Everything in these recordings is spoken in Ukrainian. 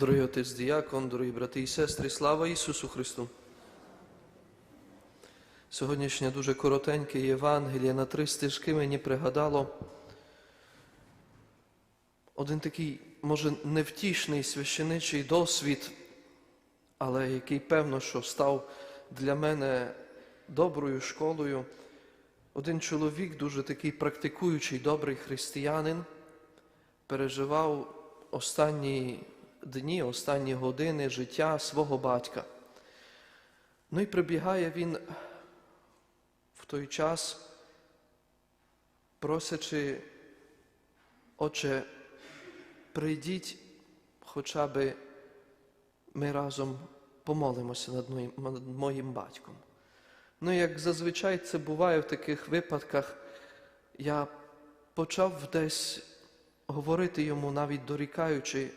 Дорогий отець Діякон, дорогі брати і сестри, слава Ісусу Христу! Сьогоднішнє дуже коротеньке Євангеліє на три стежки мені пригадало один такий, може, невтішний священичий досвід, але який, певно, що став для мене доброю школою. Один чоловік, дуже такий практикуючий, добрий християнин, переживав останні дні, останні години життя свого батька. Ну і прибігає він в той час, просячи, Отче, прийдіть, хоча би ми разом помолимося над моїм, батьком. Ну, як зазвичай це буває в таких випадках, я почав десь говорити йому, навіть дорікаючи,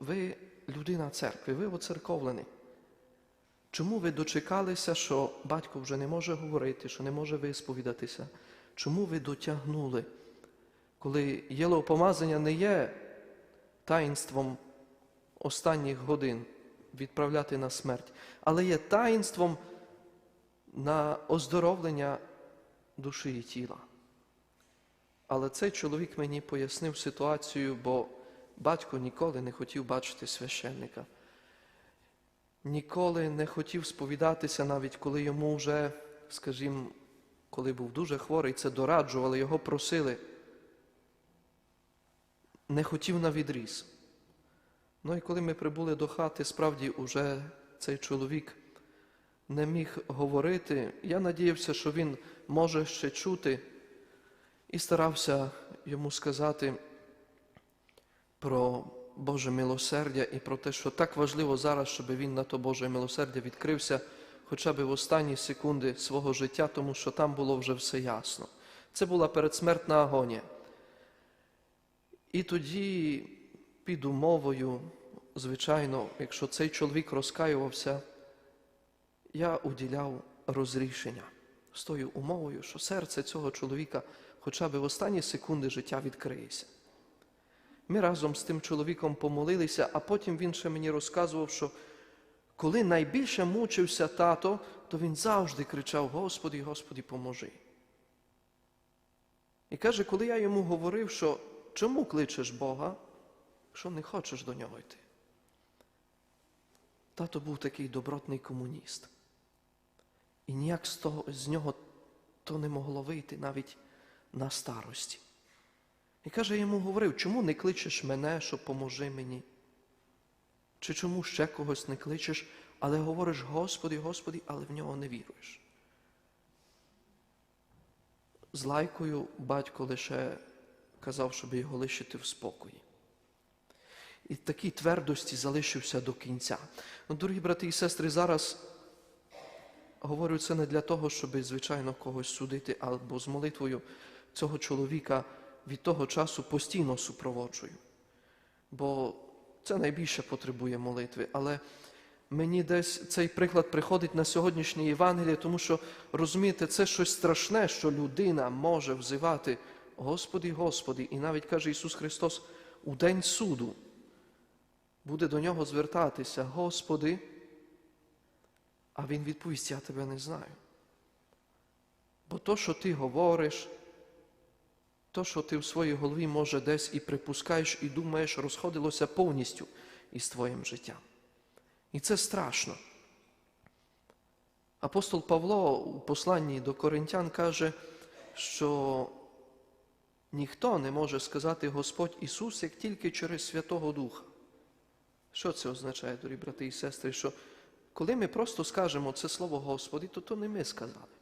ви людина церкви, ви оцерковлений. Чому ви дочекалися, що батько вже не може говорити, що не може висповідатися? Чому ви дотягнули, коли єлопомазання не є таїнством останніх годин відправляти на смерть, але є таїнством на оздоровлення душі і тіла. Але цей чоловік мені пояснив ситуацію, бо батько ніколи не хотів бачити священника. Ніколи не хотів сповідатися, навіть коли йому вже, скажімо, коли був дуже хворий, це дораджували, його просили. Не хотів на відріз. Ну і коли ми прибули до хати, справді уже цей чоловік не міг говорити. Я надіявся, що він може ще чути, і старався йому сказати про Боже милосердя і про те, що так важливо зараз, щоб він на то Боже милосердя відкрився хоча б в останні секунди свого життя, тому що там було вже все ясно. Це була передсмертна агонія. І тоді, під умовою, звичайно, якщо цей чоловік розкаювався, я уділяв розрішення з тою умовою, що серце цього чоловіка хоча б в останні секунди життя відкриється. Ми разом з тим чоловіком помолилися, а потім він ще мені розказував, що коли найбільше мучився тато, то він завжди кричав: Господи, Господи, поможи. І каже, коли я йому говорив, що чому кличеш Бога, якщо не хочеш до нього йти? Тато був такий добротний комуніст. І ніяк з, того, з нього то не могло вийти навіть на старості. І каже, йому говорив, чому не кличеш мене, що поможи мені? Чи чому ще когось не кличеш, але говориш Господи, Господи, але в нього не віруєш? З лайкою батько лише казав, щоб його лишити в спокої. І такій твердості залишився до кінця. Ну, Дорогі брати і сестри, зараз говорю це не для того, щоб, звичайно, когось судити, або з молитвою цього чоловіка від того часу постійно супроводжую. Бо це найбільше потребує молитви. Але мені десь цей приклад приходить на сьогоднішнє Євангеліє, тому що, розумієте, це щось страшне, що людина може взивати Господи, Господи, і навіть каже Ісус Христос у день суду буде до нього звертатися, Господи, а Він відповість, я тебе не знаю. Бо то, що ти говориш, то, що ти в своїй голові, може, десь і припускаєш, і думаєш, розходилося повністю із твоїм життям. І це страшно. Апостол Павло у посланні до Коринтян каже, що ніхто не може сказати Господь Ісус, як тільки через Святого Духа. Що це означає, дорогі брати і сестри? Що коли ми просто скажемо це слово Господи, то то не ми сказали.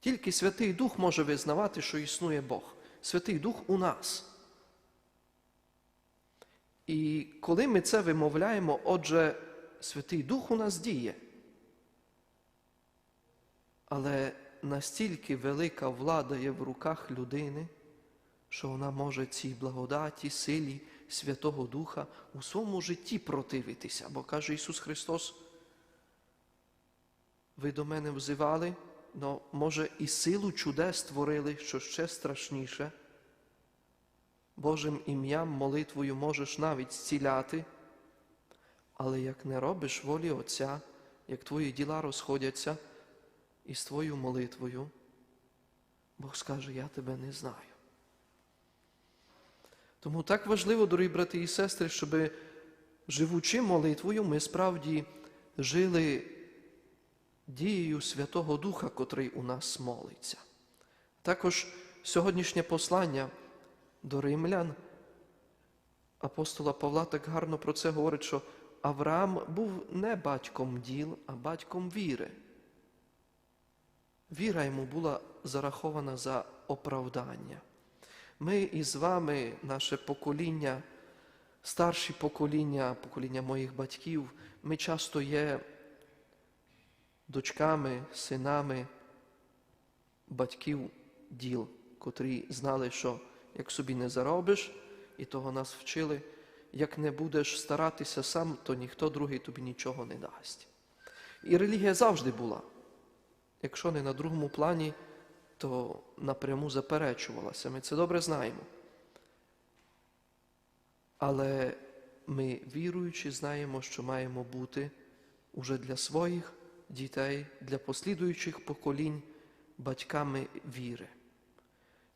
Тільки Святий Дух може визнавати, що існує Бог. Святий Дух у нас. І коли ми це вимовляємо, отже, Святий Дух у нас діє. Але настільки велика влада є в руках людини, що вона може цій благодаті, силі Святого Духа у своєму житті противитися. Бо каже Ісус Христос, ви до мене взивали, но може і силу чудес створили, що ще страшніше. Божим ім'ям молитвою можеш навіть зціляти, але як не робиш волі Отця, як твої діла розходяться із твоєю молитвою, Бог скаже, я тебе не знаю. Тому так важливо, дорогі брати і сестри, щоб живучи молитвою, ми справді жили дією Святого Духа, котрий у нас молиться. Також сьогоднішнє послання до римлян апостола Павла так гарно про це говорить, що Авраам був не батьком діл, а батьком віри. Віра йому була зарахована за оправдання. Ми із вами, наше покоління, старші покоління, покоління моїх батьків, ми часто є дочками, синами батьків діл, котрі знали, що як собі не заробиш, і того нас вчили, як не будеш старатися сам, то ніхто другий тобі нічого не дасть. І релігія завжди була. Якщо не на другому плані, то напряму заперечувалася. Ми це добре знаємо. Але ми, віруючи, знаємо, що маємо бути уже для своїх дітей, для послідуючих поколінь батьками віри.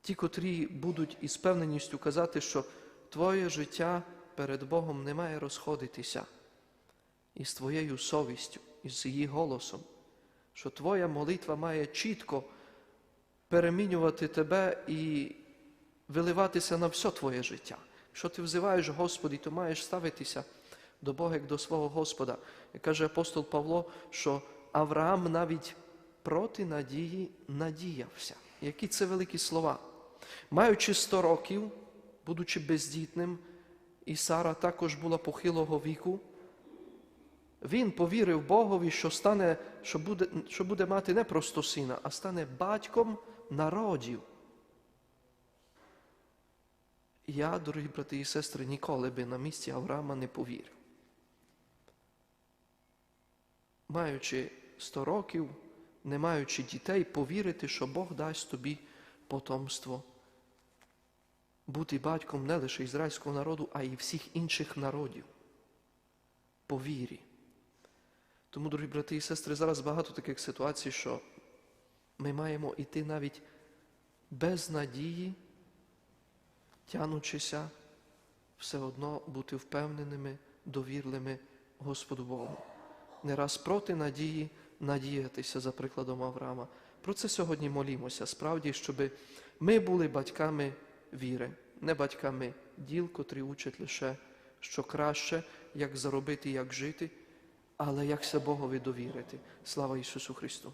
Ті, котрі будуть із певненістю казати, що твоє життя перед Богом не має розходитися із твоєю совістю, із її голосом, що твоя молитва має чітко перемінювати тебе і виливатися на все твоє життя. Якщо ти взиваєш Господі, то маєш ставитися до Бога як до свого Господа. І каже апостол Павло, що Авраам навіть проти надії надіявся. Які це великі слова. Маючи 100 років, будучи бездітним, і Сара також була похилого віку, він повірив Богові, що стане, що буде, що буде мати не просто сина, а стане батьком народів. Я, дорогі брати і сестри, ніколи би на місці Авраама не повірив. Маючи 100 років, не маючи дітей, повірити, що Бог дасть тобі потомство. Бути батьком не лише ізраїльського народу, а й всіх інших народів. По вірі. Тому, дорогі брати і сестри, зараз багато таких ситуацій, що ми маємо йти навіть без надії, тянучися, все одно бути впевненими, довірливими Господу Богу. Не раз проти надії надіятися за прикладом Авраама. Про це сьогодні молімося, справді, щоб ми були батьками віри, не батьками діл, котрі учать лише, що краще, як заробити, як жити, але як се Богові довірити. Слава Ісусу Христу!